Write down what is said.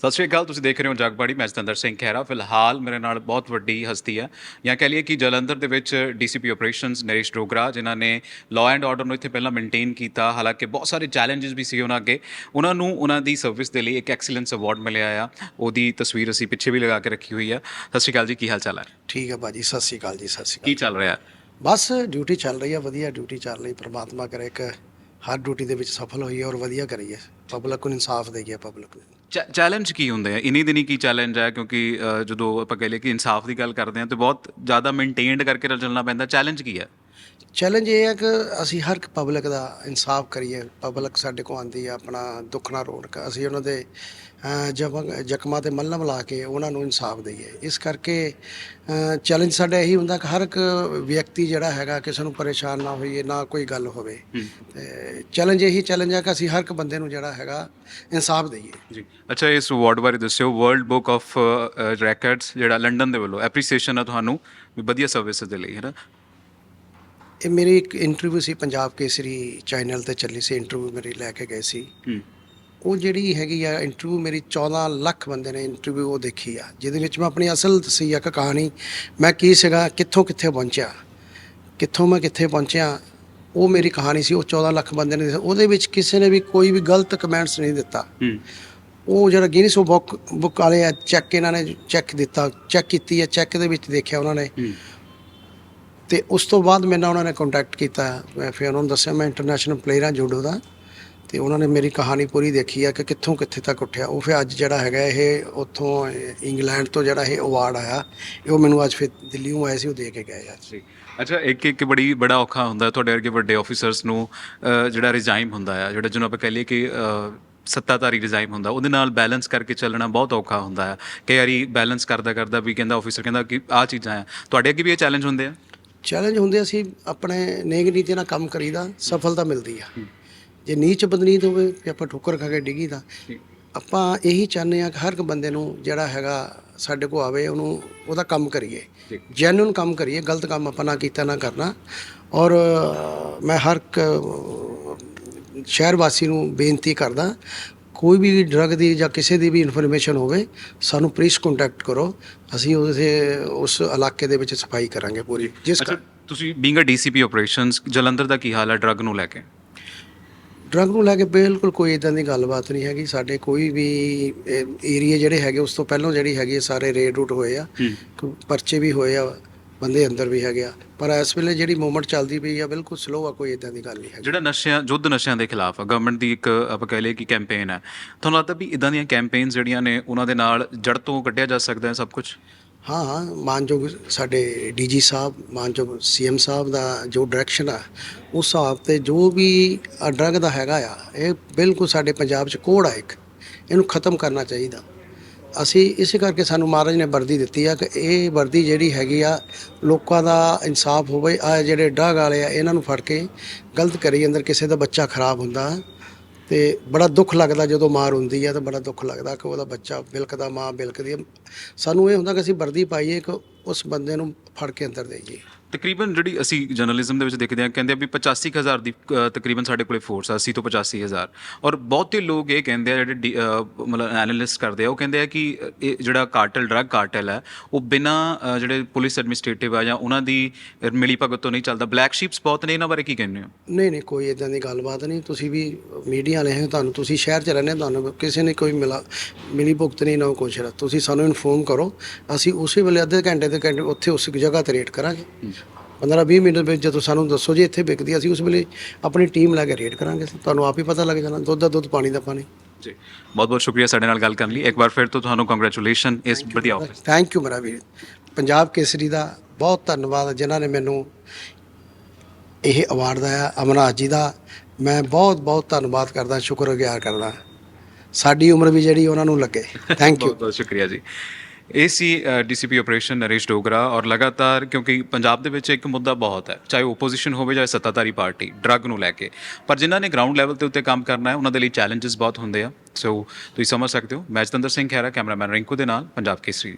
ਸਤਿ ਸ਼੍ਰੀ ਅਕਾਲ ਤੁਸੀਂ ਦੇਖ ਰਹੇ ਹੋ ਜਗਬਾੜੀ ਮੈਂ ਜਤਿੰਦਰ ਸਿੰਘ ਖਹਿਰਾ। ਫਿਲਹਾਲ ਮੇਰੇ ਨਾਲ ਬਹੁਤ ਵੱਡੀ ਹਸਤੀ ਹੈ। ਜਾਂ ਕਹ ਲਈਏ ਕਿ ਜਲੰਧਰ ਦੇ ਵਿੱਚ ਡੀਸੀਪੀ ਆਪਰੇਸ਼ਨਸ ਨਰੇਸ਼ ਡੋਗਰਾ ਜਿਨ੍ਹਾਂ ਨੇ ਲਾਅ ਐਂਡ ਆਰਡਰ ਨੂੰ ਇੱਥੇ ਪਹਿਲਾਂ ਮੇਨਟੇਨ ਕੀਤਾ। ਹਾਲਾਂਕਿ ਬਹੁਤ ਸਾਰੇ ਚੈਲੰਜਸ ਵੀ ਸੀ ਉਹਨਾਂ ਅੱਗੇ। ਉਹਨਾਂ ਨੂੰ ਉਹਨਾਂ ਦੀ ਸਰਵਿਸ ਦੇ ਲਈ ਇੱਕ ਐਕਸੀਲੈਂਸ ਅਵਾਰਡ ਮਿਲਿਆ ਆ। ਉਹਦੀ ਤਸਵੀਰ ਅਸੀਂ ਪਿੱਛੇ ਵੀ ਲਗਾ ਕੇ ਰੱਖੀ ਹੋਈ ਆ। ਸਤਿ ਸ਼੍ਰੀ ਅਕਾਲ ਜੀ ਕੀ ਹਾਲ ਚਾਲ ਹੈ? ਠੀਕ ਹੈ ਬਾਜੀ ਸਤਿ ਸ਼੍ਰੀ ਅਕਾਲ ਜੀ ਸਤਿ ਸ਼੍ਰੀ ਕੀ ਚੱਲ ਰਿਹਾ? ਬਸ ਡਿਊਟੀ ਚੱਲ ਰਹੀ ਹੈ ਵਧੀਆ ਡਿਊਟੀ ਚੱਲ ਰਹੀ। ਪ੍ਰਮਾਤਮਾ ਕਰੇ ਕਿ ਹਰ ਡਿਊਟੀ ਦੇ ਵਿੱਚ ਸਫਲ ਹੋਈਏ ਔਰ ਵਧੀਆ ਕਰੀਏ। ਪਬਲਿਕ ਨੂੰ ਇਨਸਾਫ ਦੇਈਏ ਪਬਲਿਕ ਨੂੰ। ਚੈਲੰਜ ਕੀ ਹੁੰਦੇ ਆ? ਇਨੀ ਦਿਨੀ ਕੀ ਚੈਲੰਜ ਹੈ ਕਿਉਂਕਿ ਅ, ਜਦੋਂ ਆਪਾਂ ਕਹਿ ਲਈਏ ਕਿ ਇਨਸਾਫ ਦੀ ਗੱਲ ਕਰਦੇ ਆ ਤੇ ਬਹੁਤ ਜ਼ਿਆਦਾ ਮੇਨਟੇਨਡ ਕਰਕੇ ਚੱਲਣਾ ਪੈਂਦਾ। ਚੈਲੰਜ ਕੀ ਹੈ ਚੈਲੰਜ ਇਹ ਹੈ ਕਿ ਅਸੀਂ ਹਰ ਇੱਕ ਪਬਲਿਕ ਦਾ ਇਨਸਾਫ ਕਰੀਏ। ਪਬਲਿਕ ਸਾਡੇ ਕੋਲ ਆਂਦੀ ਹੈ ਆਪਣਾ ਦੁੱਖ ਨਾ ਰੋਣ ਕੇ ਅਸੀਂ ਉਹਨਾਂ ਦੇ ਜ਼ਖਮਾਂ ਤੇ ਮੱਲਮ ਲਾ ਕੇ ਉਹਨਾਂ ਨੂੰ ਇਨਸਾਫ ਦਈਏ। ਇਸ ਕਰਕੇ ਚੈਲੰਜ ਸਾਡਾ ਇਹੀ ਹੁੰਦਾ ਕਿ ਹਰ ਇੱਕ ਵਿਅਕਤੀ ਜਿਹੜਾ ਹੈਗਾ ਕਿਸੇ ਨੂੰ ਪਰੇਸ਼ਾਨ ਨਾ ਹੋਈਏ ਨਾ ਕੋਈ ਗੱਲ ਹੋਵੇ। ਤੇ ਚੈਲੰਜ ਇਹੀ ਚੈਲੰਜ ਹੈ ਕਿ ਅਸੀਂ ਹਰ ਇੱਕ ਬੰਦੇ ਨੂੰ ਜਿਹੜਾ ਹੈਗਾ ਇਨਸਾਫ ਦਈਏ। ਜੀ। ਅੱਛਾ ਇਸ ਅਵਾਰਡ ਬਾਰੇ ਦੱਸਿਓ। ਵਰਲਡ ਬੁੱਕ ਆਫ ਰੈਕੋਰਡਸ ਜਿਹੜਾ ਲੰਡਨ ਦੇ ਵੱਲੋਂ ਐਪਰੀਸੀਏਸ਼ਨ ਹੈ ਤੁਹਾਨੂੰ ਵਧੀਆ ਸਰਵਿਸ ਦੇ ਲਈ ਹੈ ਨਾ? ਇਹ ਮੇਰੀ ਇੱਕ ਇੰਟਰਵਿਊ ਸੀ ਪੰਜਾਬ ਕੇਸਰੀ ਚੈਨਲ ਤੇ ਚੱਲੀ ਸੀ ਇੰਟਰਵਿਊ ਮੇਰੀ ਲੈ ਕੇ ਗਏ ਸੀ। ਉਹ ਜਿਹੜੀ ਹੈਗੀ ਆ ਇੰਟਰਵਿਊ ਮੇਰੀ 14 ਲੱਖ ਬੰਦੇ ਨੇ ਇੰਟਰਵਿਊ ਉਹ ਦੇਖੀ ਆ ਜਿਹਦੇ ਵਿੱਚ ਮੈਂ ਆਪਣੀ ਅਸਲ ਦੱਸੀ ਆ ਕਹਾਣੀ। ਮੈਂ ਕੀ ਸੀਗਾ ਕਿੱਥੋਂ ਕਿੱਥੇ ਪਹੁੰਚਿਆ ਕਿੱਥੋਂ ਮੈਂ ਕਿੱਥੇ ਪਹੁੰਚਿਆ ਉਹ ਮੇਰੀ ਕਹਾਣੀ ਸੀ ਉਹ 14 ਲੱਖ ਬੰਦੇ ਨੇ ਉਹਦੇ ਵਿੱਚ ਕਿਸੇ ਨੇ ਵੀ ਕੋਈ ਵੀ ਗਲਤ ਕਮੈਂਟਸ ਨਹੀਂ ਦਿੱਤਾ। ਉਹ ਜਿਹੜਾ ਗਿਨੀਸ ਬੁੱਕ ਬੁੱਕ ਵਾਲੇ ਆ ਚੈੱਕ ਇਹਨਾਂ ਨੇ ਚੈੱਕ ਦਿੱਤਾ ਚੈੱਕ ਕੀਤੀ ਹੈ ਚੈੱਕ ਦੇ ਵਿੱਚ ਦੇਖਿਆ ਉਹਨਾਂ ਨੇ। ਤੇ ਉਸ ਤੋਂ ਬਾਅਦ ਮੇਰੇ ਨਾਲ ਉਹਨਾਂ ਨੇ ਕੰਟੈਕਟ ਕੀਤਾ। ਮੈਂ ਫਿਰ ਉਹਨਾਂ ਨੂੰ ਦੱਸਿਆ, ਮੈਂ ਇੰਟਰਨੈਸ਼ਨਲ ਪਲੇਅਰ ਹਾਂ ਜੂਡੋ ਦਾ। ਤੇ ਉਹਨਾਂ ਨੇ ਮੇਰੀ ਕਹਾਣੀ ਪੂਰੀ ਦੇਖੀ ਆ ਕਿ ਕਿੱਥੋਂ ਕਿੱਥੇ ਤੱਕ ਉੱਠਿਆ। ਉਹ ਫਿਰ ਅੱਜ ਜਿਹੜਾ ਹੈਗਾ ਇਹ ਉੱਥੋਂ ਇੰਗਲੈਂਡ ਤੋਂ ਜਿਹੜਾ ਇਹ ਅਵਾਰਡ ਆਇਆ, ਇਹ ਉਹ ਮੈਨੂੰ ਅੱਜ ਫਿਰ ਦਿੱਲੀੋਂ ਆਇਆ ਸੀ, ਉਹ ਦੇ ਕੇ ਗਏ ਆ। ਜੀ। ਅੱਛਾ, ਇੱਕ ਇੱਕ ਬੜੀ, ਬੜਾ ਔਖਾ ਹੁੰਦਾ ਤੁਹਾਡੇ ਵਰਗੇ ਵੱਡੇ ਆਫੀਸਰਸ ਨੂੰ ਜਿਹੜਾ ਰਿਜ਼ਾਈਮ ਹੁੰਦਾ ਆ, ਜਿਹੜਾ ਜਿਹਨੂੰ ਆਪਾਂ ਕਹ ਲਈਏ ਕਿ ਸੱਤਾਧਾਰੀ ਰਿਜ਼ਾਈਮ ਹੁੰਦਾ, ਉਹਦੇ ਨਾਲ ਬੈਲੈਂਸ ਕਰਕੇ ਚੱਲਣਾ ਬਹੁਤ ਔਖਾ ਹੁੰਦਾ ਹੈ ਕਈ ਵਾਰੀ ਬੈਲੈਂਸ ਕਰਦਾ ਕਰਦਾ ਵੀ ਕਹਿੰਦਾ ਆਫੀਸਰ ਕਹਿੰਦਾ ਕਿ ਆਹ ਚੀਜ਼ਾਂ ਆ। ਤੁਹਾਡੇ ਅੱਗੇ ਵੀ ਇਹ ਚੈਲੰਜ ਹੁੰਦੇ ਆ? ਚੈਲੰਜ ਹੁੰਦੇ ਅਸੀਂ ਆਪਣੇ ਨੇਕ ਨੀਤੀ ਨਾਲ ਕੰਮ ਕਰੀਦਾ, ਸਫਲਤਾ ਮਿਲਦੀ ਆ। ਜੇ ਨੀਚ ਬਦਨੀਤ ਹੋਵੇ, ਤੇ ਆਪਾਂ ਠੋਕਰ ਖਾ ਕੇ ਡਿੱਗੀਦਾ ਆਪਾਂ ਇਹੀ ਚਾਹੁੰਦੇ ਆ ਕਿ ਹਰ ਇੱਕ ਬੰਦੇ ਨੂੰ ਜਿਹੜਾ ਹੈਗਾ, ਸਾਡੇ ਕੋਲ ਆਵੇ, ਉਹਨੂੰ ਉਹਦਾ ਕੰਮ ਕਰੀਏ। ਠੀਕ। ਜੈਨੂਨ ਕੰਮ ਕਰੀਏ, ਗਲਤ ਕੰਮ ਆਪਾਂ ਨਾ ਕੀਤਾ, ਨਾ ਕਰਨਾ। ਔਰ ਮੈਂ ਹਰ ਇੱਕ ਸ਼ਹਿਰ ਵਾਸੀ ਨੂੰ ਬੇਨਤੀ ਕਰਦਾ ਕੋਈ ਵੀ ਡਰਗ ਦੀ ਜਾਂ ਕਿਸੇ ਦੀ ਵੀ ਇਨਫੋਰਮੇਸ਼ਨ ਹੋਵੇ ਸਾਨੂੰ ਪਲੀਜ਼ ਕੰਟੈਕਟ ਕਰੋ। ਅਸੀਂ ਉਹਦੇ ਉਸ ਇਲਾਕੇ ਦੇ ਵਿੱਚ ਸਫ਼ਾਈ ਕਰਾਂਗੇ ਪੂਰੀ। ਜਿਸ ਅੱਛਾ ਤੁਸੀਂ being a DCP operations Jalandhar ਦਾ ਕੀ ਹਾਲ ਹੈ ਡਰੱਗ ਨੂੰ ਲੈ ਕੇ? ਡਰੱਗ ਨੂੰ ਲੈ ਕੇ ਬਿਲਕੁਲ ਕੋਈ ਇਦਾਂ ਦੀ ਗੱਲਬਾਤ ਨਹੀਂ ਹੈਗੀ। ਸਾਡੇ ਕੋਈ ਵੀ ਏਰੀਆ ਜਿਹੜੇ ਹੈਗੇ ਉਸ ਤੋਂ ਪਹਿਲਾਂ ਜਿਹੜੀ ਹੈਗੀ ਸਾਰੇ ਰੇਡ ਰੂਟ ਹੋਏ ਆ। ਪਰਚੇ ਵੀ ਹੋਏ ਆ। ਬੰਦੇ ਅੰਦਰ ਵੀ ਹੈਗੇ ਆ। ਪਰ ਇਸ ਵੇਲੇ ਜਿਹੜੀ ਮੂਵਮੈਂਟ ਚੱਲਦੀ ਪਈ ਆ ਬਿਲਕੁਲ ਸਲੋ ਆ ਕੋਈ ਇਦਾਂ ਦੀ ਗੱਲ ਨਹੀਂ ਹੈਗੀ। ਜਿਹੜਾ ਨਸ਼ਿਆਂ ਯੁੱਧ ਨਸ਼ਿਆਂ ਦੇ ਖਿਲਾਫ ਆ ਗਵਰਨਮੈਂਟ ਦੀ ਇੱਕ ਆਪਾਂ ਕਹਿ ਲਈਏ ਕਿ ਕੈਂਪੇਨ ਹੈ। ਤੁਹਾਨੂੰ ਲੱਗਦਾ ਵੀ ਇਦਾਂ ਦੀਆਂ ਕੈਂਪੇਨਸ ਜਿਹੜੀਆਂ ਨੇ ਉਹਨਾਂ ਦੇ ਨਾਲ ਜੜ ਤੋਂ ਕੱਢਿਆ ਜਾ ਸਕਦਾ ਹੈ ਸਭ ਕੁਝ? ਹਾਂ ਹਾਂ ਮਾਨਯੋਗ ਸਾਡੇ ਡੀਜੀ ਸਾਹਿਬ ਮਾਨਯੋਗ ਸੀਐਮ ਸਾਹਿਬ ਦਾ ਜੋ ਡਾਇਰੈਕਸ਼ਨ ਆ ਉਸ ਹਿਸਾਬ ਤੇ ਜੋ ਵੀ ਡਰੱਗ ਦਾ ਹੈਗਾ ਆ ਇਹ ਬਿਲਕੁਲ ਸਾਡੇ ਪੰਜਾਬ 'ਚ ਕੋੜ ਆ ਇੱਕ। ਇਹਨੂੰ ਖਤਮ ਕਰਨਾ ਚਾਹੀਦਾ। ਅਸੀਂ ਇਸੇ ਕਰਕੇ ਸਾਨੂੰ ਮਹਾਰਾਜ ਨੇ ਵਰਦੀ ਦਿੱਤੀ ਆ ਕਿ ਇਹ ਵਰਦੀ ਜਿਹੜੀ ਹੈਗੀ ਆ, ਲੋਕਾਂ ਦਾ ਇਨਸਾਫ ਹੋਵੇ, ਆ ਜਿਹੜੇ ਡਰੱਗ ਵਾਲੇ ਆ, ਇਹਨਾਂ ਨੂੰ ਫੜ ਕੇ ਗਲਤ ਕਰੀ ਅੰਦਰ ਕਿਸੇ ਦਾ ਬੱਚਾ ਖਰਾਬ ਹੁੰਦਾ। ਤੇ ਬੜਾ ਦੁੱਖ ਲੱਗਦਾ ਜਦੋਂ ਮਾਰ ਹੁੰਦੀ ਆ, ਤਾਂ ਬੜਾ ਦੁੱਖ ਲੱਗਦਾ ਕਿ ਉਹਦਾ ਬੱਚਾ ਬਿਲਕਦਾ ਮਾਂ ਬਿਲਕਦੀ ਆ। ਸਾਨੂੰ ਇਹ ਹੁੰਦਾ ਕਿ ਅਸੀਂ ਵਰਦੀ ਪਾਈਏ ਕਿ ਉਸ ਬੰਦੇ ਨੂੰ ਫੜ ਕੇ ਅੰਦਰ ਦੇਈਏ। ਤਕਰੀਬਨ ਜਿਹੜੀ ਅਸੀਂ ਜਰਨਲਿਜ਼ਮ ਦੇ ਵਿੱਚ ਦੇਖਦੇ ਹਾਂ ਕਹਿੰਦੇ ਆ ਵੀ 85000 ਦੀ ਅ, ਤਕਰੀਬਨ ਸਾਡੇ ਕੋਲੇ ਫੋਰਸ ਆ 80 ਤੋਂ 85000 ਔਰ ਬਹੁਤੇ ਲੋਕ ਇਹ ਕਹਿੰਦੇ ਆ ਜਿਹੜੇ ਡੀ- ਅ, ਮਤਲਬ ਐਨਾਲਿਸਟ ਕਰਦੇ ਆ ਉਹ ਕਹਿੰਦੇ ਆ ਕਿ ਇਹ ਜਿਹੜਾ ਕਾਰਟਲ ਡਰੱਗ ਕਾਰਟਲ ਹੈ ਉਹ ਬਿਨਾ ਜਿਹੜੇ ਪੁਲਿਸ ਐਡਮਿਨਿਸਟ੍ਰੇਟਿਵ ਆ ਜਾਂ ਉਹਨਾਂ ਦੀ ਮਿਲੀ ਭਗਤ ਤੋਂ ਨਹੀਂ ਚੱਲਦਾ। ਬਲੈਕ ਸ਼ੀਪਸ ਬਹੁਤ ਨੇ ਇਹਨਾਂ ਬਾਰੇ ਕੀ ਕਹਿੰਦੇ ਹੋ? ਨਹੀਂ ਨਹੀਂ ਕੋਈ ਇਦਾਂ ਦੀ ਗੱਲਬਾਤ ਨਹੀਂ। ਤੁਸੀਂ ਵੀ ਮੀਡੀਆ ਵਾਲੇ ਹੋ ਤੁਹਾਨੂੰ ਤੁਸੀਂ ਸ਼ਹਿਰ 'ਚ ਰਹਿੰਦੇ ਹੋ, ਤੁਹਾਨੂੰ ਕਿਸੇ ਨੇ ਕੋਈ ਮਿਲਾ ਮਿਲੀ ਭੁਗਤ ਨਹੀਂ ਨਾ ਕੁਛ। ਤੁਸੀਂ ਸਾਨੂੰ ਇਨਫੋਰਮ ਕਰੋ ਅਸੀਂ ਉਸੇ ਵੇਲੇ ਅੱਧੇ ਘੰਟੇ ਦੇ ਘੰਟੇ ਉੱਥੇ ਉਸ ਜਗ੍ਹਾ ਤੇ ਰੇਟ ਕਰਾਂਗੇ। 15 20 ਮਿੰਟ ਵਿੱਚ ਜਦੋਂ ਸਾਨੂੰ ਦੱਸੋ ਜੀ ਇੱਥੇ ਵਿਕਦੀ ਅਸੀਂ ਉਸ ਵੇਲੇ ਆਪਣੀ ਟੀਮ ਲੈ ਕੇ ਰੇਟ ਕਰਾਂਗੇ। ਤੁਹਾਨੂੰ ਆਪ ਹੀ ਪਤਾ ਲੱਗ ਜਾਣਾ ਦੁੱਧ ਦਾ ਦੁੱਧ ਪਾਣੀ ਦਾ ਪਾਣੀ। ਜੀ ਬਹੁਤ ਬਹੁਤ ਸ਼ੁਕਰੀਆ ਸਾਡੇ ਨਾਲ ਗੱਲ ਕਰਨ ਲਈ। ਇੱਕ ਵਾਰ ਫਿਰ ਤੋਂ ਤੁਹਾਨੂੰ ਕੰਗ੍ਰੈਚੁਲੇਸ਼ਨ ਇਸ ਵਧੀਆ ਆਫਿਸ ਥੈਂਕ ਯੂ ਮੇਰਾ ਵੀਰ ਪੰਜਾਬ ਕੇਸਰੀ ਦਾ ਬਹੁਤ ਧੰਨਵਾਦ ਜਿਨ੍ਹਾਂ ਨੇ ਮੈਨੂੰ ਇਹ ਅਵਾਰਡ ਦਿਆ ਅਮਰਨਾਥ ਜੀ ਦਾ। ਮੈਂ ਬਹੁਤ ਬਹੁਤ ਧੰਨਵਾਦ ਕਰਦਾ ਸ਼ੁਕਰਗੁਜ਼ਾਰ ਕਰਦਾ। ਸਾਡੀ ਉਮਰ ਵੀ ਜਿਹੜੀ ਉਹਨਾਂ ਨੂੰ ਲੱਗੇ। ਥੈਂਕ ਯੂ ਬਹੁਤ ਬਹੁਤ ਸ਼ੁਕਰੀਆ ਜੀ। ਇਹ ਸੀ ਡੀਸੀਪੀ ਆਪਰੇਸ਼ਨ ਨਰੇਸ਼ ਡੋਗਰਾ ਔਰ ਲਗਾਤਾਰ ਕਿਉਂਕਿ ਪੰਜਾਬ ਦੇ ਵਿੱਚ ਇੱਕ ਮੁੱਦਾ ਬਹੁਤ ਹੈ, ਚਾਹੇ ਓਪੋਜੀਸ਼ਨ ਹੋਵੇ ਜਾਂ ਸੱਤਾਧਾਰੀ ਪਾਰਟੀ ਡਰੱਗ ਨੂੰ ਲੈ ਕੇ। ਪਰ ਜਿਨ੍ਹਾਂ ਨੇ ਗਰਾਊਂਡ ਲੈਵਲ ਤੇ ਉੱਤੇ ਕੰਮ ਕਰਨਾ ਹੈ, ਉਹਨਾਂ ਦੇ ਲਈ ਚੈਲੰਜਸ ਬਹੁਤ ਹੁੰਦੇ ਆ। ਸੋ ਤੁਸੀਂ ਸਮਝ ਸਕਦੇ ਹੋ, ਮੈਂ ਜਤਿੰਦਰ ਸਿੰਘ ਖਹਿਰਾ ਕੈਮਰਾਮੈਨ ਰਿੰਕੂ ਦੇ ਨਾਲ, ਪੰਜਾਬ ਕੇਸਰੀ